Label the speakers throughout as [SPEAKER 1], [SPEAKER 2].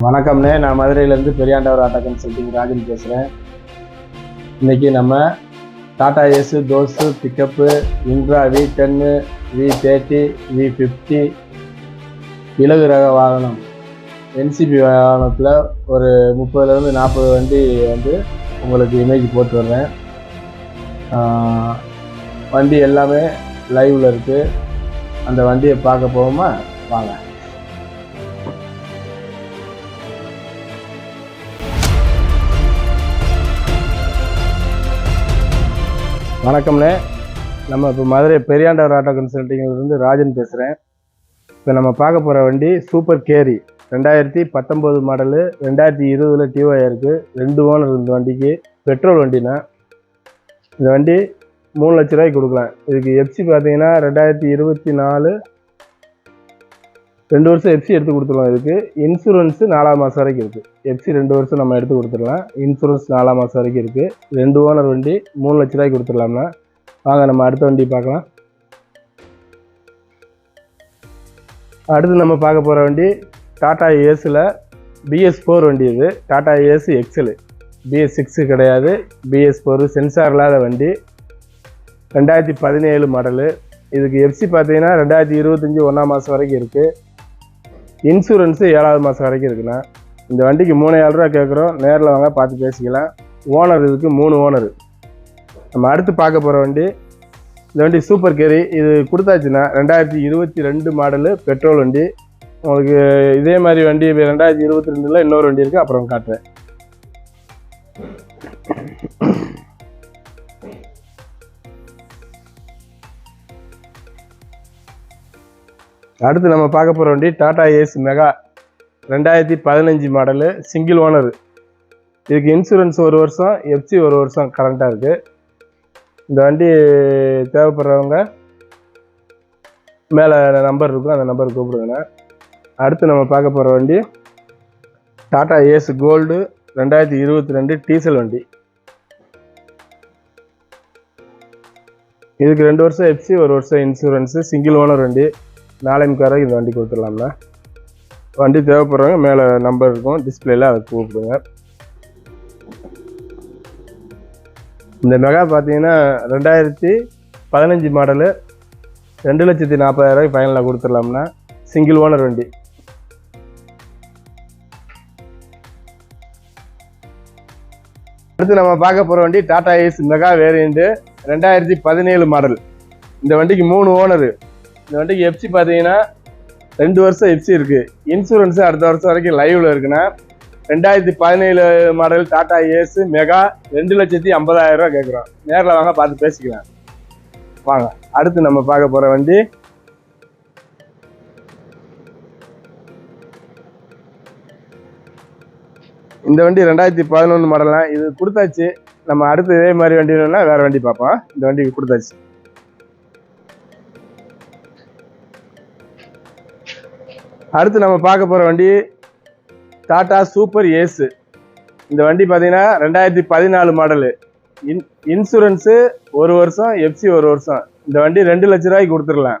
[SPEAKER 1] வணக்கம்ண்ணே. நான் மதுரையிலேருந்து Periyandavar auto consulting Rajan பேசுகிறேன் இன்றைக்கி நம்ம Tata ace Dost pickup intra V ten V thirty V fifty இலகு ரக வாகனம் என்சிபி வாகனத்தில் ஒரு முப்பதுலேருந்து நாற்பது வண்டி வந்து உங்களுக்கு இமேஜ் போட்டு வர்றேன். வண்டி எல்லாமே லைவில் இருக்குது அந்த வண்டியை பார்க்க போவோமா? வாங்க. வணக்கம்ண்ணே. நம்ம இப்போ மதுரை பெரியாண்டவர் ஆட்டோ கன்சல்டிங்கிலிருந்து ராஜன் பேசுகிறேன் இப்போ நம்ம பார்க்க போகிற வண்டி சூப்பர் கேரி. ரெண்டாயிரத்தி பத்தொம்போது மாடலு ரெண்டாயிரத்தி இருபதில் டிஓஐ இருக்குது ரெண்டு ஓனர் இந்த வண்டிக்கு. பெட்ரோல் வண்டினா இந்த வண்டி மூணு லட்ச ரூபாய்க்கு கொடுக்கலாம். இதுக்கு எஃப்சி பார்த்தீங்கன்னா ரெண்டாயிரத்தி இருபத்தி நாலு ரெண்டு வருஷம் எஃப்சி எடுத்து கொடுத்துருவோம் இதுக்கு. இன்சூரன்ஸு நாலாம் மாதம் வரைக்கும் இருக்குது எஃப்சி ரெண்டு வருஷம் நம்ம எடுத்து கொடுத்துடலாம். இன்சூரன்ஸ் நாலாம் மாதம் வரைக்கும் இருக்குது ரெண்டு ஓனர் வண்டி மூணு லட்ச ரூபாய்க்கு கொடுத்துடலாம்னா வாங்க நம்ம அடுத்த வண்டி பார்க்கலாம். அடுத்து நம்ம பார்க்க போகிற வண்டி டாடா ஏஸில் பிஎஸ் ஃபோர் வண்டி இது. Tata ace XL BS six கிடையாது. பிஎஸ் ஃபோர் சென்சார் இல்லாத வண்டி. ரெண்டாயிரத்தி பதினேழு மாடலு இதுக்கு எஃப்சி பார்த்தீங்கன்னா ரெண்டாயிரத்தி இருபத்தஞ்சி ஒன்றாம் மாதம் வரைக்கும் இருக்குது இன்சூரன்ஸு ஏழாவது மாதம் வரைக்கும் இருக்குண்ணா. இந்த வண்டிக்கு மூணு ஏழ்ரூவா கேட்குறோம். நேரில் வாங்க பார்த்து பேசிக்கலாம். ஓனர் இதுக்கு மூணு ஓனர் நம்ம அடுத்து பார்க்க போகிற வண்டி இந்த வண்டி சூப்பர் கேரி இது கொடுத்தாச்சுன்னா ரெண்டாயிரத்தி இருபத்தி ரெண்டு மாடலு பெட்ரோல் வண்டி. உங்களுக்கு இதே மாதிரி வண்டி ரெண்டாயிரத்தி இருபத்தி ரெண்டில் இன்னொரு வண்டி இருக்குது அப்புறம் காட்டுறேன். அடுத்து நம்ம பார்க்க போகிற வண்டி டாடா ஏஸ் மெகா ரெண்டாயிரத்தி பதினஞ்சு மாடலு சிங்கிள் ஓனர் இதுக்கு இன்சூரன்ஸ் ஒரு வருஷம் எஃப்சி ஒரு வருஷம் கரண்ட்டாக இருக்குது இந்த வண்டி தேவைப்படுறவங்க மேலே நம்பர் இருக்கும் அந்த நம்பர் கூப்பிடுங்கண்ணா அடுத்து நம்ம பார்க்க போகிற வண்டி டாடா ஏஸ் கோல்டு ரெண்டாயிரத்தி இருபத்தி ரெண்டு டீசல் வண்டி. இதுக்கு ரெண்டு வருஷம் எஃப்சி ஒரு வருஷம் இன்சூரன்ஸு சிங்கிள் ஓனர் வண்டி. நாளை முக்காரம் இந்த வண்டி கொடுத்துடலாம்ண்ணா வண்டி தேவைப்படுறவங்க மேலே நம்பர் இருக்கும் டிஸ்பிளேல அதை கூப்பிடுங்க. இந்த மெகா பார்த்தீங்கன்னா ரெண்டாயிரத்தி பதினஞ்சு மாடலு ரெண்டு லட்சத்தி நாற்பதாயிரரூபாய்க்கு ஃபைனலாக கொடுத்துடலாம்னா சிங்கிள் ஓனர் வண்டி. அடுத்து நம்ம பார்க்க போகிற வண்டி டாடா ஏஸ் மெகா வேரியண்ட்டு ரெண்டாயிரத்தி பதினேழு மாடல் இந்த வண்டிக்கு மூணு ஓனரு இந்த வண்டிக்கு எஃப்சி பார்த்தீங்கன்னா ரெண்டு வருஷம் எஃப்சி இருக்குது இன்சூரன்ஸு அடுத்த வருஷம் வரைக்கும் லைவில் இருக்குன்னா ரெண்டாயிரத்தி பதினேழு மாடல் டாடா ஏஸ் மெகா ரெண்டு லட்சத்தி ஐம்பதாயிரம் ரூபா கேட்குறோம் நேரில் வாங்க பார்த்து பேசிக்கலாம். வாங்க அடுத்து நம்ம பார்க்க போகிற வண்டி. இந்த வண்டி ரெண்டாயிரத்தி பதினொன்று மாடலாம் இது கொடுத்தாச்சு. நம்ம அடுத்து இதே மாதிரி வண்டி வேணும்னா வேறு வண்டி பார்ப்போம். இந்த வண்டிக்கு கொடுத்தாச்சு. அடுத்து நம்ம பார்க்க போகிற வண்டி டாடா சூப்பர் ஏஸு இந்த வண்டி பார்த்தீங்கன்னா ரெண்டாயிரத்தி பதினாலு மாடலு இன் இன்சூரன்ஸு ஒரு வருஷம் எஃப்சி ஒரு வருஷம். இந்த வண்டி ரெண்டு லட்ச ரூபாய்க்கு கொடுத்துடலாம்.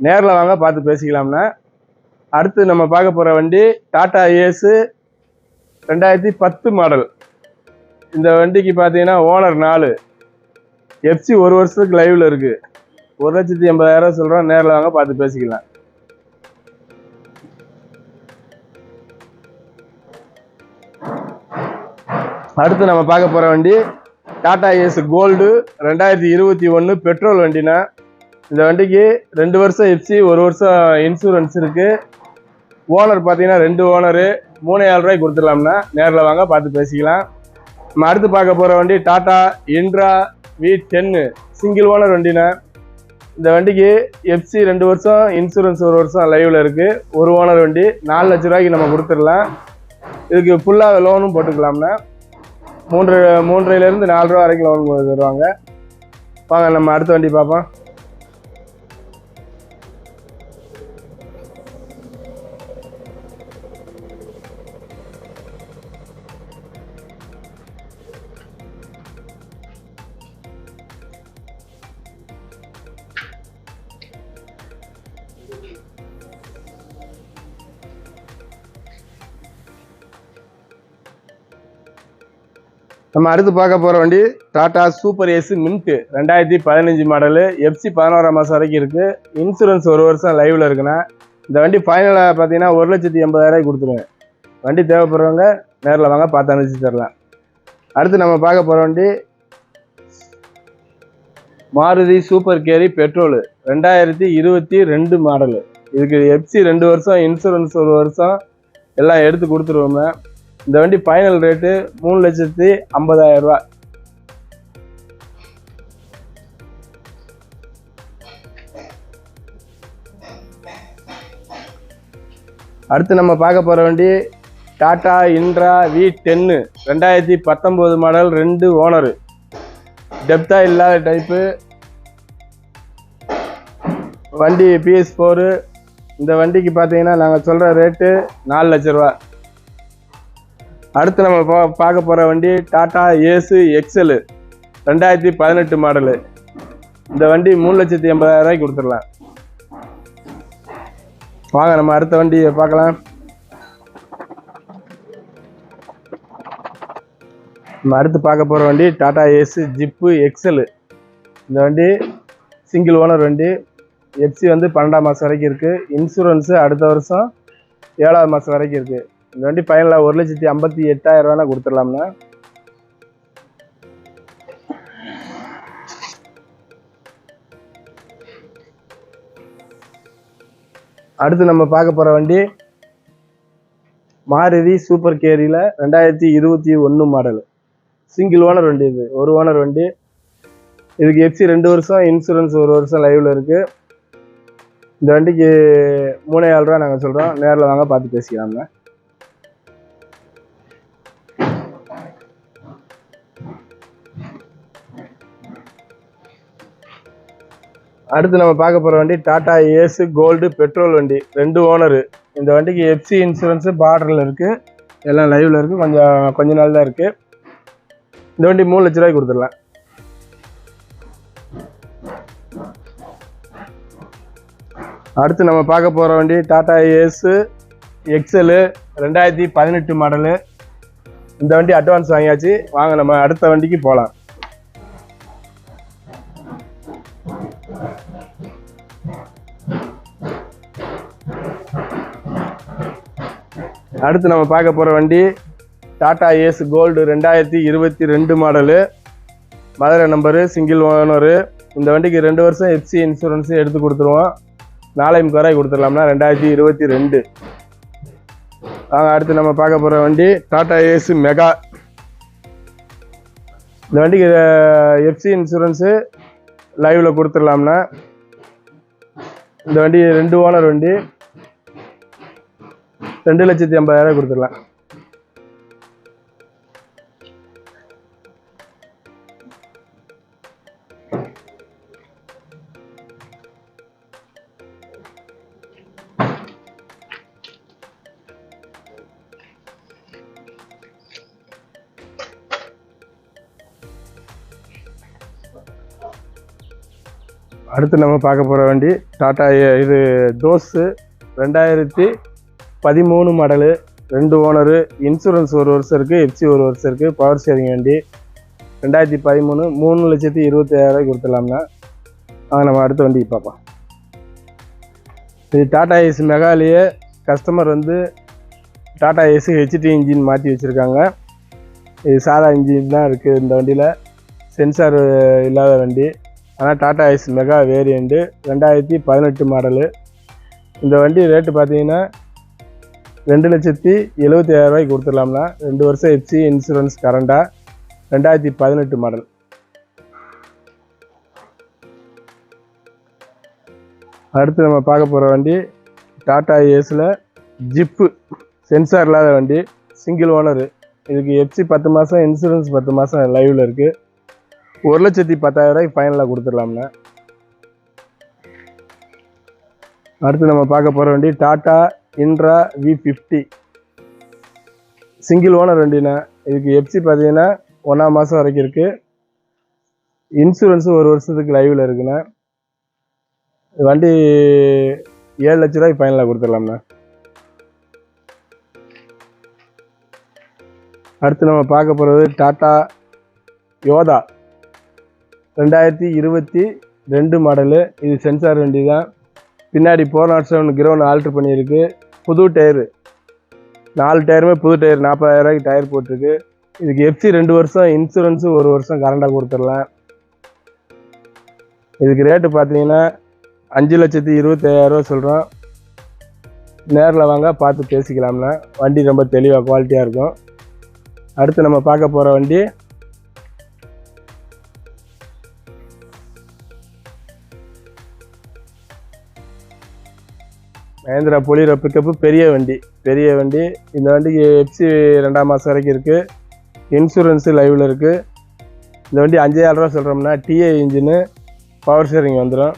[SPEAKER 1] நேரில் வாங்க பார்த்து பேசிக்கலாம்னா. அடுத்து நம்ம பார்க்க போகிற வண்டி டாடா ஏஸு ரெண்டாயிரத்தி பத்து மாடல் இந்த வண்டிக்கு பார்த்தீங்கன்னா ஓனர் நாலு. எஃப்சி ஒரு வருஷத்துக்கு லைவில் இருக்குது ஒரு லட்சத்தி எண்பதாயிரம் சொல்கிறோம் நேரில் வாங்க பார்த்து பேசிக்கலாம். அடுத்து நம்ம பார்க்க போகிற வண்டி டாடா ஏஸ் கோல்டு ரெண்டாயிரத்தி இருபத்தி ஒன்று பெட்ரோல் வண்டினா இந்த வண்டிக்கு ரெண்டு வருஷம் எஃப்சி ஒரு வருஷம் இன்சூரன்ஸ் இருக்குது ஓனர் பார்த்தீங்கன்னா ரெண்டு ஓனரு மூணாயிரம் ரூபாய்க்கு கொடுத்துடலாம்னா நேரில் வாங்க பார்த்து பேசிக்கலாம். நம்ம அடுத்து பார்க்க போகிற வண்டி Tata intra V ten single owner வண்டினா இந்த வண்டிக்கு எஃப்சி ரெண்டு வருஷம் இன்சூரன்ஸ் ஒரு வருஷம் லைவில் இருக்குது ஒரு ஓனர் வண்டி நாலு லட்ச ரூபாய்க்கு நம்ம கொடுத்துடலாம். இதுக்கு ஃபுல்லாக லோனும் போட்டுக்கலாம்னா மூன்று மூன்றையிலேருந்து நாலு ரூபா வரைக்கும் லோன் தருவாங்க. வாங்க நம்ம அடுத்த வண்டி பார்ப்போம். நம்ம அடுத்து பார்க்க போகிற வண்டி டாடா சூப்பர் ஏசி மின்ட்டு ரெண்டாயிரத்தி பதினஞ்சு மாடலு எஃப்சி பதினோராம் மாதம் வரைக்கும் இருக்குது இன்சூரன்ஸ் ஒரு வருஷம் லைவில் இருக்குண்ணா. இந்த வண்டி ஃபைனலாக பார்த்தீங்கன்னா ஒரு லட்சத்தி எண்பதாயிரம் கொடுத்துருவேன். வண்டி தேவைப்படுறவங்க நேரில் வாங்க பார்த்து அனுப்பிச்சு தரலாம். அடுத்து நம்ம பார்க்க போகிற வண்டி மாருதி சூப்பர் கேரி பெட்ரோலு ரெண்டாயிரத்தி இருபத்தி ரெண்டு மாடலு இதுக்கு எஃப்சி ரெண்டு வருஷம் இன்சூரன்ஸ் ஒரு வருஷம் எல்லாம் எடுத்து கொடுத்துருவோமே. இந்த வண்டி ஃபைனல் ரேட்டு மூணு லட்சத்தி ஐம்பதாயிரம் ரூபா அடுத்து நம்ம பார்க்க போகிற வண்டி டாடா இன்ட்ரா வி டென்னு ரெண்டாயிரத்தி பத்தொம்போது மாடல் ரெண்டு ஓனரு டெப்தா இல்லாத டைப்பு வண்டி பிஎஸ் ஃபோரு இந்த வண்டிக்கு பார்த்தீங்கன்னா நாங்கள் சொல்கிற ரேட்டு நாலு லட்ச ரூபா அடுத்து நம்ம பா பார்க்க போகிற வண்டி டாடா ஏசு எக்ஸலு ரெண்டாயிரத்தி பதினெட்டு மாடலு. இந்த வண்டி மூணு லட்சத்தி எண்பதாயிரரூவாய்க்கு கொடுத்துடலாம். வாங்க நம்ம அடுத்த வண்டியை பார்க்கலாம். நம்ம அடுத்து பார்க்க போகிற வண்டி டாடா ஏசு ஜிப்பு எக்ஸலு இந்த வண்டி சிங்கிள் ஓனர் வண்டி. எஃப்சி வந்து பன்னெண்டாம் மாதம் வரைக்கும் இருக்குது இன்சூரன்ஸு அடுத்த வருஷம் ஏழாவது மாதம் வரைக்கும் இருக்குது இந்த வண்டி ஃபைனலாக ஒரு லட்சத்தி ஐம்பத்தி எட்டாயிரம் ரூபானா கொடுத்துடலாம்னா அடுத்து நம்ம பார்க்க போகிற வண்டி மாருதி சூப்பர் கேரியில் ரெண்டாயிரத்தி இருபத்தி ஒன்று மாடல். சிங்கிள் ஓனர் வண்டி இது ஒரு ஓனர் வண்டி. இதுக்கு எஃப்சி ரெண்டு வருஷம் இன்சூரன்ஸ் ஒரு வருஷம் லைவில் இருக்குது இந்த வண்டிக்கு மூணே ஏழு ரூபா நாங்கள் சொல்கிறோம் நேரில் வாங்க பார்த்து பேசிக்கலாம்ண்ணா. அடுத்து நம்ம பார்க்க போகிற வண்டி டாடா ஏசு கோல்டு பெட்ரோல் வண்டி. ரெண்டு ஓனரு. இந்த வண்டிக்கு எஃப்சி இன்சூரன்ஸு பார்டரில் இருக்குது எல்லாம் லைவில் இருக்குது கொஞ்சம் கொஞ்ச நாள் தான் இருக்குது இந்த வண்டி மூணு லட்ச ரூபாய்க்கு கொடுத்துடலாம். அடுத்து நம்ம பார்க்க போகிற வண்டி டாடா ஏஸு எக்ஸலு ரெண்டாயிரத்தி பதினெட்டு மாடலு இந்த வண்டி அட்வான்ஸ் வாங்கியாச்சு. வாங்க நம்ம அடுத்த வண்டிக்கு போகலாம் அடுத்து நம்ம பார்க்க போகிற வண்டி டாடா ஏஸ் கோல்டு ரெண்டாயிரத்தி இருபத்தி ரெண்டு model. Madurai number single owner. இந்த வண்டிக்கு ரெண்டு வருஷம் எஃப்சி இன்சூரன்ஸு எடுத்து கொடுத்துருவோம். நாளை முக்காராய் கொடுத்துடலாம்னா ரெண்டாயிரத்தி இருபத்தி ரெண்டு. வாங்க அடுத்து நம்ம பார்க்க போகிற வண்டி டாடா ஏஸ் மெகா. இந்த வண்டிக்கு எஃப்சி இன்சூரன்ஸு லைவில் கொடுத்துடலாம்னா. இந்த வண்டி ரெண்டு ஓனர் வண்டி. ரெண்டு லட்சத்தி ஐம்பதாயிரம் கொடுத்துடலாம். அடுத்து நம்ம பார்க்க போகிற வண்டி டாட்டா இது டோஸு ரெண்டாயிரத்தி பதிமூணு மாடலு ரெண்டு ஓனரு இன்சூரன்ஸ் ஒரு வருஷம் இருக்குது எஃப்சி ஒரு வருஷம் இருக்குது பவர் ஷேரிங் வண்டி. ரெண்டாயிரத்தி பதிமூணு மூணு லட்சத்தி இருபத்தி ஐயாயிரம் கொடுத்துடலாம்னா நம்ம அடுத்த வண்டி பார்ப்போம். இது டாடா ஏசி மெகாலிய. கஸ்டமர் வந்து டாடா ஏசி ஹெச்டி இன்ஜின் மாற்றி வச்சுருக்காங்க. இது சாதா இன்ஜின் தான் இருக்குது இந்த வண்டியில். சென்சார் இல்லாத வண்டி. ஆனால் டாடா ஐஸ் மெகா வேரியண்ட்டு ரெண்டாயிரத்தி பதினெட்டு மாடலு இந்த வண்டி ரேட்டு பார்த்தீங்கன்னா ரெண்டு லட்சத்தி எழுபத்தி ரூபாய்க்கு கொடுத்துடலாம்னா ரெண்டு வருஷம் எஃப்சி இன்சூரன்ஸ் கரண்டாக ரெண்டாயிரத்தி பதினெட்டு மாடல் அடுத்து நம்ம பார்க்க போகிற வண்டி டாடா ஏஸில் ஜிப்பு சென்சார் இல்லாத வண்டி சிங்கிள் ஓனரு இதுக்கு எஃப்சி பத்து மாதம் இன்சூரன்ஸ் பத்து மாதம் லைவில் இருக்குது ஒரு லட்சத்தி பத்தாயிரரூபாய்க்கு ஃபைனலாக கொடுத்துடலாம்ண்ணே. அடுத்து நம்ம பார்க்க போகிற வண்டி Tata intra V fifty single owner வண்டிண்ணே. இதுக்கு எஃப்சி பார்த்தீங்கன்னா ஒன்றாம் மாதம் வரைக்கும் இருக்குது இன்சூரன்ஸும் ஒரு வருஷத்துக்கு லைவில் இருக்குண்ணே. வண்டி ஏழு லட்ச ரூபாய்க்கு ஃபைனலாக கொடுத்துடலாம்ண்ணா. அடுத்து நம்ம பார்க்க போகிறது டாட்டா யோதா. ரெண்டாயிரத்தி இருபத்தி ரெண்டு மாடலு இது சென்சார் வண்டி தான் பின்னாடி four nought seven ground alter பண்ணியிருக்கு. புது டயரு நாலு டயருமே புது டயர் நாற்பதாயிரரூவாய்க்கு டயர் போட்டிருக்கு. இதுக்கு எஃப்சி ரெண்டு வருஷம் இன்சூரன்ஸு ஒரு வருஷம் கரண்டாக கொடுத்துடலாம். இதுக்கு ரேட்டு பார்த்தீங்கன்னா அஞ்சு லட்சத்தி இருபத்தாயிரரூவா சொல்கிறோம் நேரில் வாங்க பார்த்து பேசிக்கலாம்னா. வண்டி ரொம்ப தெளிவாக குவாலிட்டியாக இருக்கும். அடுத்து நம்ம பார்க்க போகிற வண்டி மகேந்திரா பொலியோ பிக்கப்பு பெரிய வண்டி பெரிய வண்டி. இந்த வண்டிக்கு எஃப்சி ரெண்டாம் மாதம் வரைக்கும் இருக்குது இன்சூரன்ஸு லைவில் இருக்குது இந்த வண்டி அஞ்சாயிரம் ரூபா சொல்கிறோம்னா டிஏ இன்ஜினு பவர் ஷேரிங் வந்துடும்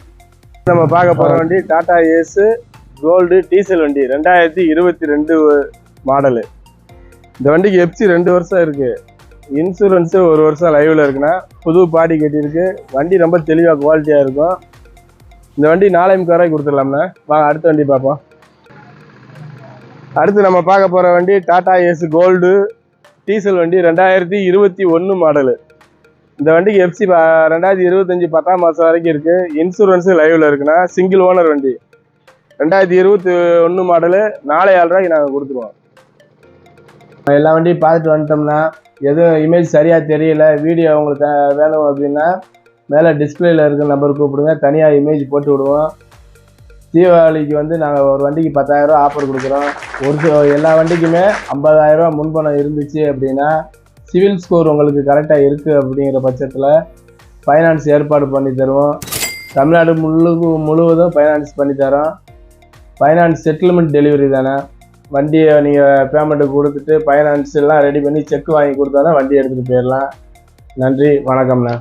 [SPEAKER 1] நம்ம பார்க்க போகிற வண்டி டாடா ஏஸு கோல்டு டீசல் வண்டி ரெண்டாயிரத்தி இருபத்தி ரெண்டு மாடலு இந்த வண்டிக்கு எஃப்சி ரெண்டு வருஷம் இருக்குது இன்சூரன்ஸு ஒரு வருஷம் லைவில் இருக்குன்னா புது பாடி கட்டியிருக்கு. வண்டி ரொம்ப தெளிவாக குவாலிட்டியாக இருக்கும். இந்த வண்டி நாலாயிரம் முக்காராய் கொடுத்துடலாம்ண்ணா. வாங்க அடுத்த வண்டி பார்ப்போம். அடுத்து நம்ம பார்க்க போகிற வண்டி டாடா ஏஸ் கோல்டு டீசல் வண்டி ரெண்டாயிரத்தி இருபத்தி ஒன்று மாடலு இந்த வண்டிக்கு எஃப்சி ரெண்டாயிரத்தி இருபத்தஞ்சி பத்தாம் மாதம் வரைக்கும் இருக்குது இன்சூரன்ஸு லைவில் இருக்குண்ணா. சிங்கிள் ஓனர் வண்டி. ரெண்டாயிரத்தி இருபத்தி ஒன்று மாடலு நாலு ஏழு ரூபாய்க்கு நாங்கள் கொடுத்துருவோம். எல்லா வண்டியும் பார்த்துட்டு வந்துட்டோம்னா எதுவும் இமேஜ் சரியாக தெரியல. வீடியோ உங்களுக்கு வேணும் அப்படின்னா மேலே டிஸ்பிளேயில் இருக்கிற நம்பர் கூப்பிடுங்க. தனியாக இமேஜ் போட்டு விடுவோம். தீபாவளிக்கு வந்து நாங்கள் ஒரு வண்டிக்கு பத்தாயிரரூவா ஆஃபர் கொடுக்குறோம். ஒரு சில எல்லா வண்டிக்குமே ஐம்பதாயிரரூவா முன்பணம் இருந்துச்சு அப்படின்னா சிவில் ஸ்கோர் உங்களுக்கு கரெக்டாக இருக்குது அப்படிங்கிற பட்சத்தில் ஃபைனான்ஸ் ஏற்பாடு பண்ணி தருவோம். தமிழ்நாடு முழு முழுவதும் ஃபைனான்ஸ் பண்ணி தரோம். ஃபைனான்ஸ் செட்டில்மெண்ட் டெலிவரி தானே. வண்டியை நீங்கள் பேமெண்ட்டு கொடுத்துட்டு ஃபைனான்ஸ் எல்லாம் ரெடி பண்ணி செக் வாங்கி கொடுத்தா தான் வண்டி எடுத்துகிட்டு போயிடலாம். நன்றி வணக்கம்ண்ணா.